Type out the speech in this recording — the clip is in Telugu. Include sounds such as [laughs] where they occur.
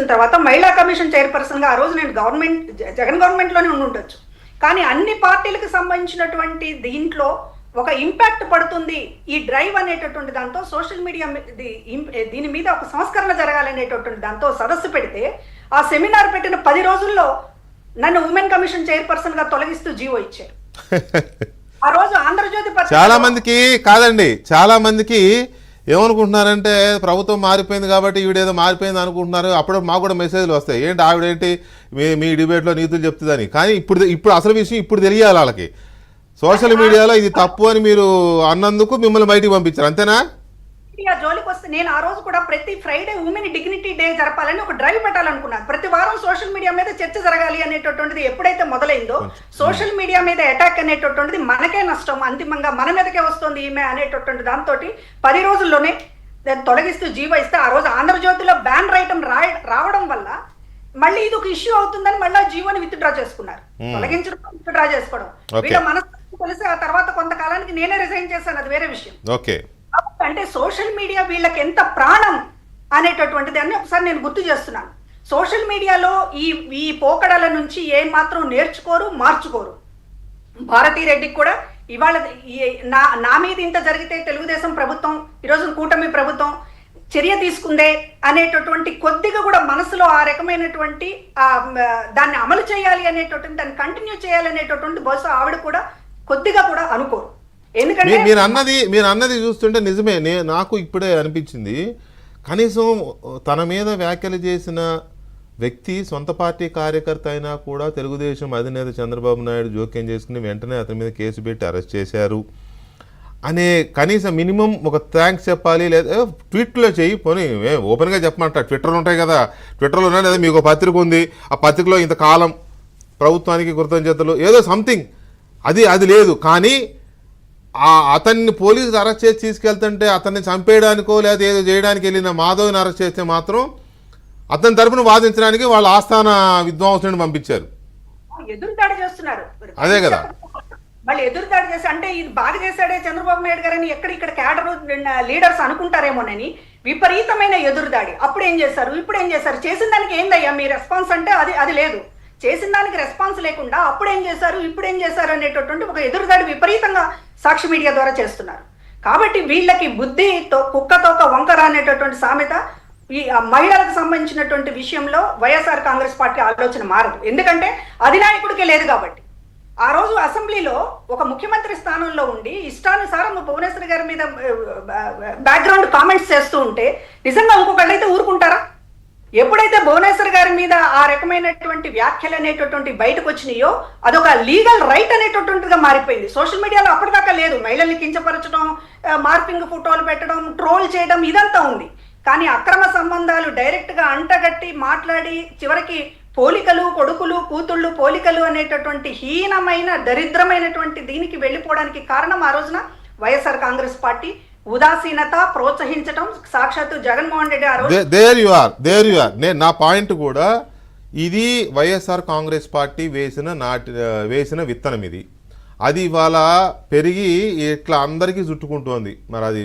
చూసిన తర్వాత మహిళా కమిషన్ చైర్పర్సన్గా ఆ రోజు నేను గవర్నమెంట్ జగన్ గవర్నమెంట్లోనే ఉండి ఉండొచ్చు. కానీ అన్ని పార్టీలకు సంబంధించినటువంటి దీంట్లో ఒక ఇంపాక్ట్ పడుతుంది ఈ డ్రైవ్ అనేటటువంటి దాంతో సోషల్ మీడియా దీని మీద ఒక సంస్కరణ జరగాలనేటటువంటి దాంతో సదస్సు పెడితే ఆ సెమినార్ పెట్టిన పది రోజుల్లో నన్ను ఉమెన్ కమిషన్ చైర్పర్సన్గా తొలగిస్తూ జీవో ఇచ్చారు. [laughs] ఆ రోజు ఆంధ్రజ్యోతి చాలా మందికి కాదండి చాలా మందికి ఏమనుకుంటున్నారంటే ప్రభుత్వం మారిపోయింది కాబట్టి ఈవిడేదో మారిపోయింది అనుకుంటున్నారు అప్పుడు మాకు కూడా మెసేజ్లు వస్తాయి. ఏంటి ఆవిడేంటి? మీ మీ డిబేట్లో నీతులు చెప్తుందని. కానీ ఇప్పుడు ఇప్పుడు అసలు విషయం ఇప్పుడు తెలియాలి వాళ్ళకి. సోషల్ మీడియాలో ఇది తప్పు అని మీరు అన్నందుకు మిమ్మల్ని బయటికి పంపించారు. అంతేనా? ఆ జోలికి వస్తే నేను ఆ రోజు కూడా ప్రతి ఫ్రైడే ఉమెన్ డిగ్నిటీ డే జరపాలని ఒక డ్రైవ్ పెట్టాలనుకున్నాను. ప్రతి వారం సోషల్ మీడియా మీద చర్చ జరగాలి అనేటటువంటిది ఎప్పుడైతే మొదలైందో సోషల్ మీడియా మీద అటాక్ అనేటటువంటిది మనకే నష్టం అంతిమంగా మన మీదకే వస్తుంది ఈమె అనేటటువంటి దాంతో పది రోజుల్లోనే దాన్ని తొలగిస్తూ జీవో ఇస్తే ఆ రోజు ఆంధ్రజ్యోతిలో బ్యాన్ రైటం రాయ రావడం వల్ల మళ్ళీ ఇది ఒక ఇష్యూ అవుతుందని మళ్ళీ ఆ జీవోని విత్డ్రా చేసుకున్నారు. తొలగించడం విత్డ్రా చేసుకోవడం. Okay. వీళ్ళ మనసు తెలిసి ఆ తర్వాత కొంతకాలానికి నేనే రిజైన్ చేశాను అది వేరే విషయం. ఓకే అంటే సోషల్ మీడియా వీళ్ళకి ఎంత ప్రాణం అనేటటువంటిది అని ఒకసారి నేను గుర్తు చేస్తున్నాను. సోషల్ మీడియాలో ఈ ఈ పోకడల నుంచి ఏమాత్రం నేర్చుకోరు మార్చుకోరు. భారతీ రెడ్డికి కూడా ఇవాళ ఈ- నా నా మీద ఇంత జరిగితే తెలుగుదేశం ప్రభుత్వం ఈరోజు కూటమి ప్రభుత్వం చర్య తీసుకుందే అనేటటువంటి కొద్దిగా కూడా మనసులో ఆ రకమైనటువంటి దాన్ని అమలు చేయాలి అనేటటువంటి దాన్ని కంటిన్యూ చేయాలి అనేటటువంటి బహుశా ఆవిడ కూడా కొద్దిగా కూడా అనుకోరు. ఎందుకంటే మీరు అన్నది మీరు అన్నది చూస్తుంటే నిజమే. నే నాకు ఇప్పుడే అనిపించింది. కనీసం తన మీద వ్యాఖ్యలు చేసిన వ్యక్తి సొంత పార్టీ కార్యకర్త అయినా కూడా తెలుగుదేశం అధినేత చంద్రబాబు నాయుడు జోక్యం చేసుకుని వెంటనే అతని మీద కేసు పెట్టి అరెస్ట్ చేశారు. అనే కనీసం మినిమం ఒక థ్యాంక్స్ చెప్పాలి. లేదా ట్విట్లో చేయి పోనీ. ఓపెన్గా చెప్పమంట. ట్విట్టర్లు ఉంటాయి కదా. ట్విట్టర్లో ఉన్నాయి లేదా? మీకు ఒక పత్రిక ఉంది. ఆ పత్రికలో ఇంతకాలం ప్రభుత్వానికి కృతజ్ఞతలు ఏదో సంథింగ్. అది అది లేదు. కానీ ఆ అతన్ని పోలీసులు అరెస్ట్ చేసి తీసుకెళ్తుంటే అతన్ని చంపేయడానికో లేదా ఏదో చేయడానికి వెళ్ళిన మాధవ్ని అరెస్ట్ చేస్తే మాత్రం అతని తరపున వాదించడానికి వాళ్ళ ఆస్థాన విద్వాంసుని పంపించారు. ఎదురుదాడి చేస్తున్నారు. అదే కదా. వాళ్ళు ఎదురుదాడి చేసి అంటే ఇది బాగా చేశాడే చంద్రబాబు నాయుడు గారని ఎక్కడ ఇక్కడ క్యాడర్ లీడర్స్ అనుకుంటారేమోనని విపరీతమైన ఎదురుదాడి అప్పుడు ఏం చేశారు? ఇప్పుడు ఏం చేశారు? చేసిన దానికి ఏందయ్యా మీ రెస్పాన్స్ అంటే అది అది లేదు. చేసిన దానికి రెస్పాన్స్ లేకుండా అప్పుడు ఏం చేశారు ఇప్పుడు ఏం చేశారు అనేటటువంటి ఒక ఎదురుదాడి విపరీతంగా సాక్షి మీడియా ద్వారా చేస్తున్నారు. కాబట్టి వీళ్ళకి బుద్ధి కుక్కతో కుక్కతోక వంకర అనేటటువంటి సామెత ఈ మహిళలకు సంబంధించినటువంటి విషయంలో వైఎస్ఆర్ కాంగ్రెస్ పార్టీ ఆలోచన మారదు. ఎందుకంటే అధినాయకుడికే లేదు కాబట్టి. ఆ రోజు అసెంబ్లీలో ఒక ముఖ్యమంత్రి స్థానంలో ఉండి ఇష్టానుసారం భువనేశ్వర్ గారి మీద బ్యాక్గ్రౌండ్ కామెంట్స్ చేస్తూ ఉంటే నిజంగా ఇంకొకళ్ళైతే ఊరుకుంటారా? ఎప్పుడైతే భువనేశ్వర్ గారి మీద ఆ రకమైనటువంటి వ్యాఖ్యలు అనేటటువంటి బయటకు వచ్చినాయో అదొక లీగల్ రైట్ అనేటటువంటిగా మారిపోయింది. సోషల్ మీడియాలో అప్పటిదాకా లేదు. మహిళల్ని కించపరచడం మార్పింగ్ ఫోటోలు పెట్టడం ట్రోల్ చేయడం ఇదంతా ఉంది. కానీ అక్రమ సంబంధాలు డైరెక్ట్గా అంటగట్టి మాట్లాడి చివరికి పోలికలు కొడుకులు కూతుళ్ళు పోలికలు అనేటటువంటి హీనమైన దరిద్రమైనటువంటి దీనికి వెళ్ళిపోవడానికి కారణం ఆ రోజున వైఎస్ఆర్ కాంగ్రెస్ పార్టీ. ఉదాసీనత ప్రోత్సహించడం సాక్షాత్తు Jaganmohan Reddy garu. There you are there you are నేను నా పాయింట్ కూడా ఇది వైఎస్ఆర్ కాంగ్రెస్ పార్టీ వేసిన నాటి వేసిన విత్తనం ఇది. అది ఇవాళ పెరిగి ఇట్లా అందరికీ చుట్టుకుంటోంది. మరి అది